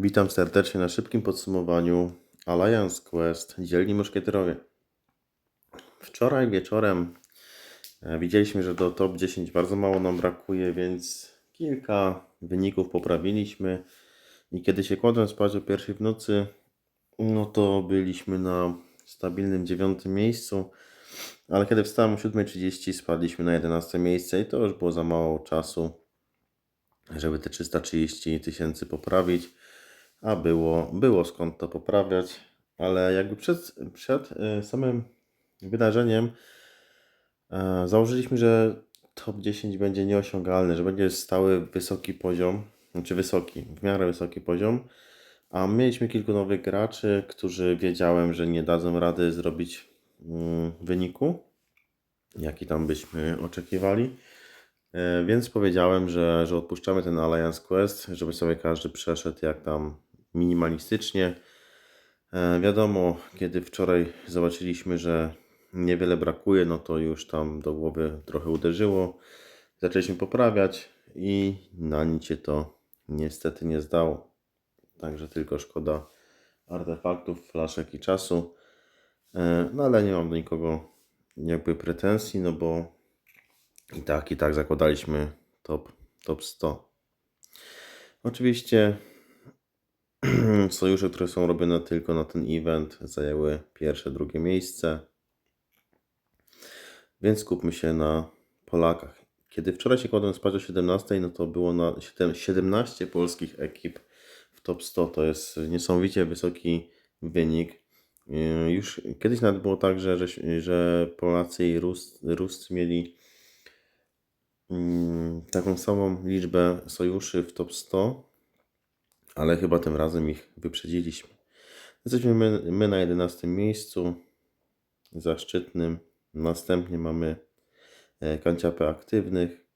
Witam serdecznie na szybkim podsumowaniu Alliance Quest Dzielni Muszkieterowie. Wczoraj wieczorem e, widzieliśmy, że do top 10 bardzo mało nam brakuje, więc kilka wyników poprawiliśmy. I kiedy się kładłem spać o pierwszej w nocy, no to byliśmy na stabilnym dziewiątym miejscu. Ale kiedy wstałem o 7.30 spadliśmy na 11 miejsce i to już było za mało czasu, żeby te 330 tysięcy poprawić a było, było skąd to poprawiać, ale jakby przed, przed e, samym wydarzeniem e, założyliśmy, że top 10 będzie nieosiągalny, że będzie stały wysoki poziom, znaczy wysoki, w miarę wysoki poziom, a mieliśmy kilku nowych graczy, którzy wiedziałem, że nie dadzą rady zrobić mm, wyniku, jaki tam byśmy oczekiwali. E, Więc powiedziałem, że, że odpuszczamy ten Alliance Quest, żeby sobie każdy przeszedł jak tam minimalistycznie. E, wiadomo, kiedy wczoraj zobaczyliśmy, że niewiele brakuje, no to już tam do głowy trochę uderzyło. Zaczęliśmy poprawiać i na nic się to niestety nie zdało. Także tylko szkoda artefaktów, flaszek i czasu. E, No ale nie mam do nikogo jakby pretensji, no bo i tak, i tak zakładaliśmy top, top 100. Oczywiście sojusze, które są robione tylko na ten event, zajęły pierwsze, drugie miejsce. Więc skupmy się na Polakach. Kiedy wczoraj się kładłem spać o 17, no to było na siedem- 17 polskich ekip w top 100. To jest niesamowicie wysoki wynik. Yy, Już kiedyś nawet było tak, że, że, że Polacy i Rus, Ruscy mieli mm, taką samą liczbę sojuszy w top 100, ale chyba tym razem ich wyprzedziliśmy. Jesteśmy my, my na 11 miejscu, zaszczytnym. Następnie mamy e, kanciapę aktywnych,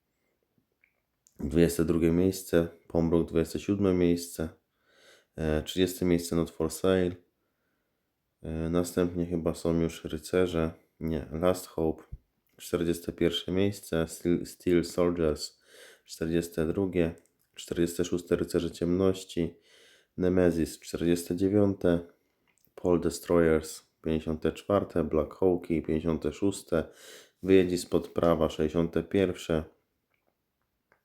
22 miejsce, Pomruk 27 miejsce, e, 30 miejsce Not for Sale. E, Następnie chyba są już rycerze, nie, Last Hope 41 miejsce, Steel, Steel Soldiers 42, 46 Rycerze Ciemności, Nemesis 49, Pole Destroyers 54, Black Hawki 56, Wyjedzi spod prawa 61,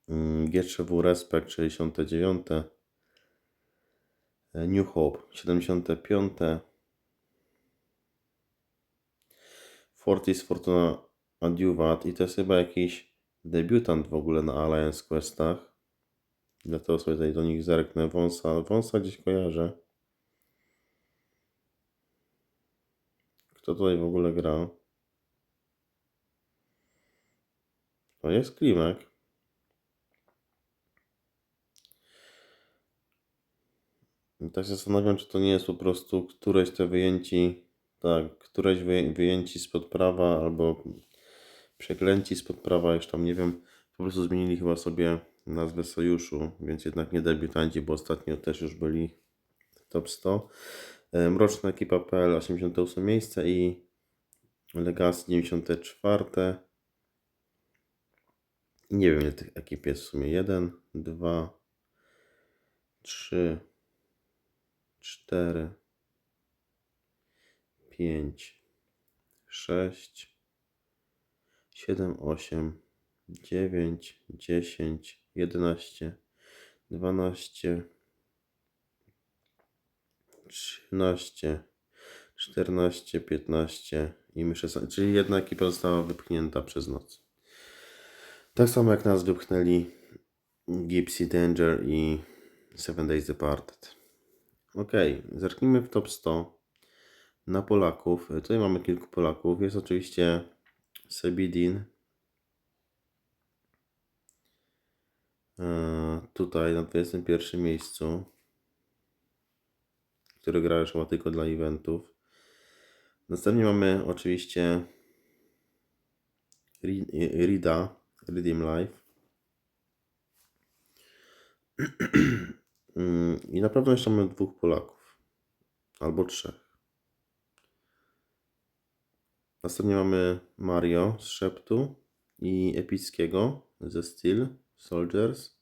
mm, G3W Respect 69, e, New Hope 75, Fortis Fortuna Adiuvat i to jest chyba jakiś debiutant w ogóle na Alliance Questach. Dlatego sobie tutaj do nich zerknę. Wąsa, wąsa gdzieś kojarzę. Kto tutaj w ogóle gra? To jest Klimek. I tak się zastanawiam, czy to nie jest po prostu któreś te wyjęci, tak, któreś wyję- wyjęci spod prawa albo przeklęci spod prawa, już tam nie wiem, po prostu zmienili chyba sobie nazwę sojuszu, więc jednak nie debiutanci, bo ostatnio też już byli w top 100. E, Mroczna ekipa PL 88 miejsce i Legacy 94. Nie wiem ile tych ekip jest w sumie. 1, 2, 3, 4, 5, 6, 7, 8, 9, 10, 11, 12, 13, 14, 15 i my 16, czyli jedna ekipa została wypchnięta przez noc. Tak samo jak nas wypchnęli Gypsy Danger i Seven Days Departed. Ok, zerknijmy w top 100 na Polaków. Tutaj mamy kilku Polaków. Jest oczywiście Sebidin. Tutaj na 21 miejscu, który gra już chyba tylko dla eventów. Następnie mamy oczywiście Ri- Rida, Redeem Life. Mm, I na pewno jeszcze mamy dwóch Polaków. Albo trzech. Następnie mamy Mario z Szeptu i Epickiego ze Steel Soldiers.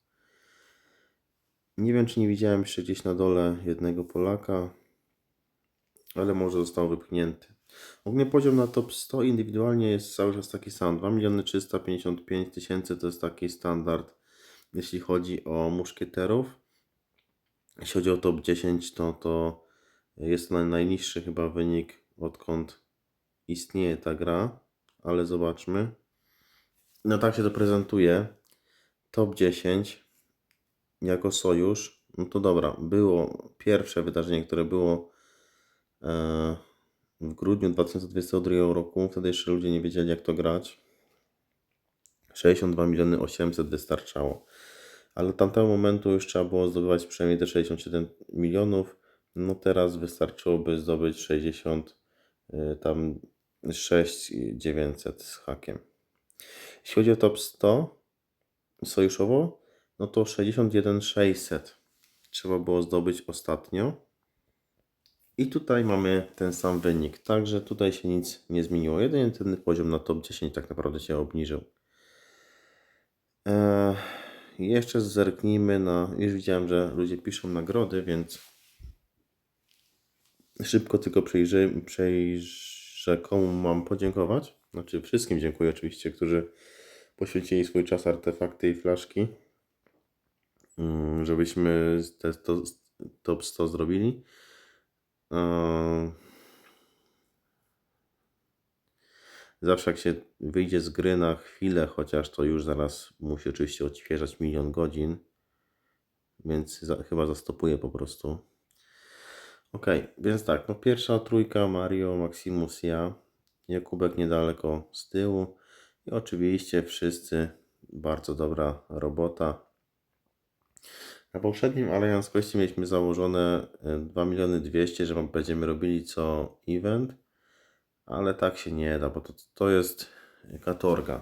Nie wiem, czy nie widziałem jeszcze gdzieś na dole jednego Polaka, ale może został wypchnięty. Ogólnie poziom na top 100 indywidualnie jest cały czas taki sam. 2 miliony 355 tysięcy to jest taki standard, jeśli chodzi o muszkieterów. Jeśli chodzi o top 10, to, to jest to najniższy chyba wynik, odkąd istnieje ta gra, ale zobaczmy. No tak się to prezentuje. Top 10 jako sojusz. No to dobra, było pierwsze wydarzenie, które było e, w grudniu 2022 roku. Wtedy jeszcze ludzie nie wiedzieli, jak to grać. 62 miliony 800 wystarczało. Ale od tamtego momentu już trzeba było zdobywać przynajmniej te 67 milionów. No teraz wystarczyłoby zdobyć 60, y, tam 6 900 z hakiem. Jeśli chodzi o top 100 sojuszowo, no to 61 600 trzeba było zdobyć ostatnio. I tutaj mamy ten sam wynik, także tutaj się nic nie zmieniło. Jedynie ten poziom na top 10 tak naprawdę się obniżył. Eee, jeszcze zerknijmy na. Już widziałem, że ludzie piszą nagrody, więc szybko tylko przejrzę, przejrzę komu mam podziękować. Znaczy, wszystkim dziękuję oczywiście, którzy poświęcili swój czas, artefakty i flaszki, mm, żebyśmy te to, top 100 zrobili. Zawsze jak się wyjdzie z gry na chwilę, chociaż to już zaraz musi oczywiście odświeżać milion godzin, więc za, chyba zastopuję po prostu. Ok, więc tak, no pierwsza trójka Mario, Maximus, ja, Jakubek niedaleko z tyłu i oczywiście wszyscy bardzo dobra robota. Na poprzednim Alliance Questie mieliśmy założone e, 2 miliony 200, że będziemy robili co event, ale tak się nie da, bo to, to jest katorga.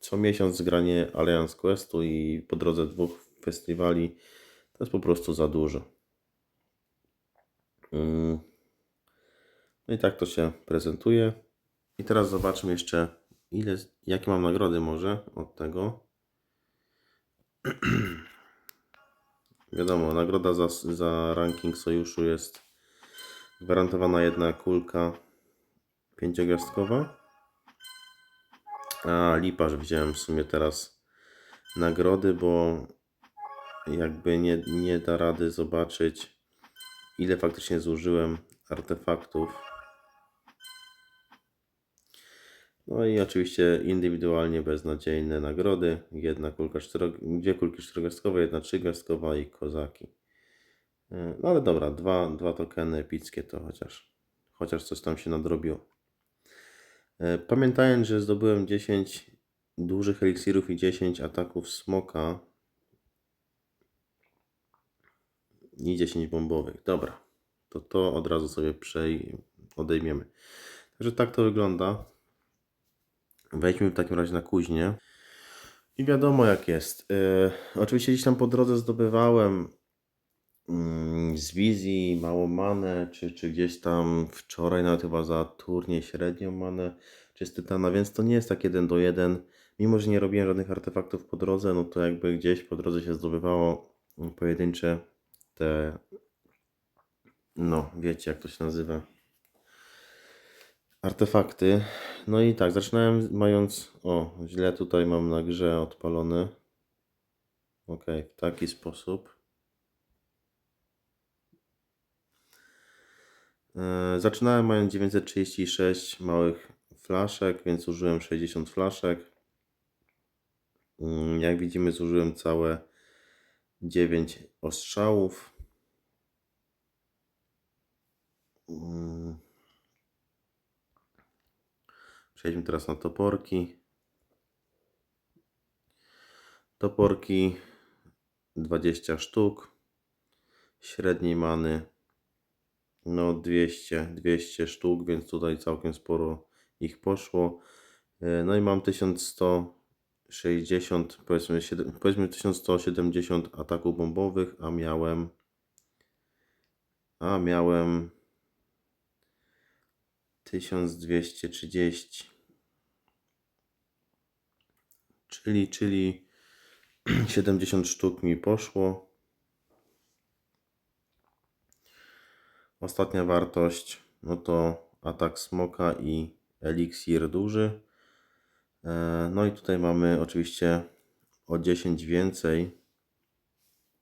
Co miesiąc granie Alliance Questu i po drodze dwóch festiwali to jest po prostu za dużo. Mm. No i tak to się prezentuje. I teraz zobaczmy jeszcze, ile, jakie mam nagrody może od tego. Wiadomo, nagroda za, za ranking sojuszu jest gwarantowana jedna kulka pięciogwiazdkowa. A lipa, że w sumie teraz nagrody, bo jakby nie, nie da rady zobaczyć ile faktycznie zużyłem artefaktów. No i oczywiście indywidualnie beznadziejne nagrody. Jedna kulka cztero, dwie kulki czterogwiazdkowe, jedna trzygwiazdkowa i kozaki. E, No ale dobra, dwa, dwa tokeny epickie to chociaż, chociaż coś tam się nadrobiło. E, Pamiętając, że zdobyłem 10 dużych eliksirów i 10 ataków smoka i 10 bombowych. Dobra, to to od razu sobie przej odejmiemy. Także tak to wygląda. Wejdźmy w takim razie na kuźnię. I wiadomo jak jest. E, oczywiście gdzieś tam po drodze zdobywałem mm, z wizji małą manę, czy, czy gdzieś tam wczoraj nawet chyba za turniej średnią manę, czy z tytana, więc to nie jest tak jeden do jeden. Mimo, że nie robiłem żadnych artefaktów po drodze, no to jakby gdzieś po drodze się zdobywało pojedyncze te, no wiecie jak to się nazywa, artefakty. No i tak, zaczynałem mając, o źle tutaj mam na grze odpalony. Ok, w taki sposób. E, Zaczynałem mając 936 małych flaszek, więc użyłem 60 flaszek. Mm, Jak widzimy, zużyłem całe 9 ostrzałów. Mm. Przejdźmy teraz na toporki. Toporki 20 sztuk. Średniej many no 200, 200 sztuk, więc tutaj całkiem sporo ich poszło. E, No i mam 1160, powiedzmy, powiedzmy 1170 ataków bombowych, a miałem a miałem 1230. Czyli, czyli 70 sztuk mi poszło. Ostatnia wartość no to atak smoka i eliksir duży. E, no i tutaj mamy oczywiście o 10 więcej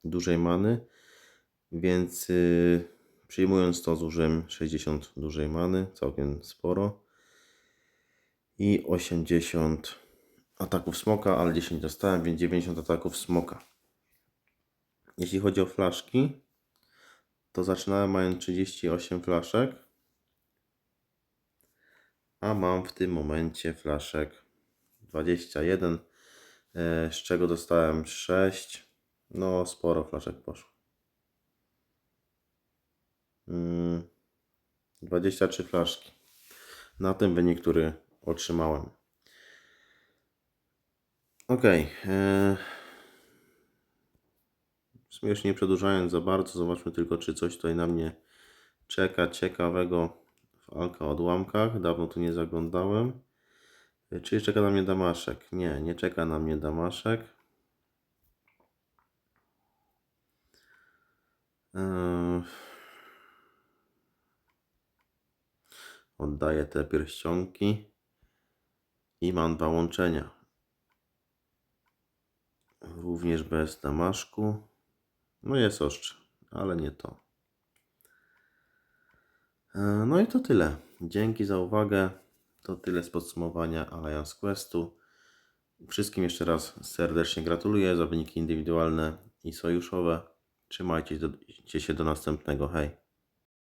dużej many, więc y, przyjmując to zużyłem 60 dużej many, całkiem sporo. I 80 ataków smoka, ale 10 dostałem, więc 90 ataków smoka. Jeśli chodzi o flaszki, to zaczynałem mając 38 flaszek, a mam w tym momencie flaszek 21, e, z czego dostałem 6. No, sporo flaszek poszło. Mm, 23 flaszki. Na tym wynik, który otrzymałem. Ok. E, w sumie już nie przedłużając za bardzo, zobaczmy tylko, czy coś tutaj na mnie czeka ciekawego w Alka odłamkach. Dawno tu nie zaglądałem. E, Czy czeka na mnie Damaszek? Nie, nie czeka na mnie Damaszek. Eee, Oddaję te pierścionki i mam dwa łączenia. Również bez damaszku. No jest ostrze, ale nie to. E, No i to tyle. Dzięki za uwagę. To tyle z podsumowania Alliance Questu. Wszystkim jeszcze raz serdecznie gratuluję za wyniki indywidualne i sojuszowe. Trzymajcie się do następnego. Hej.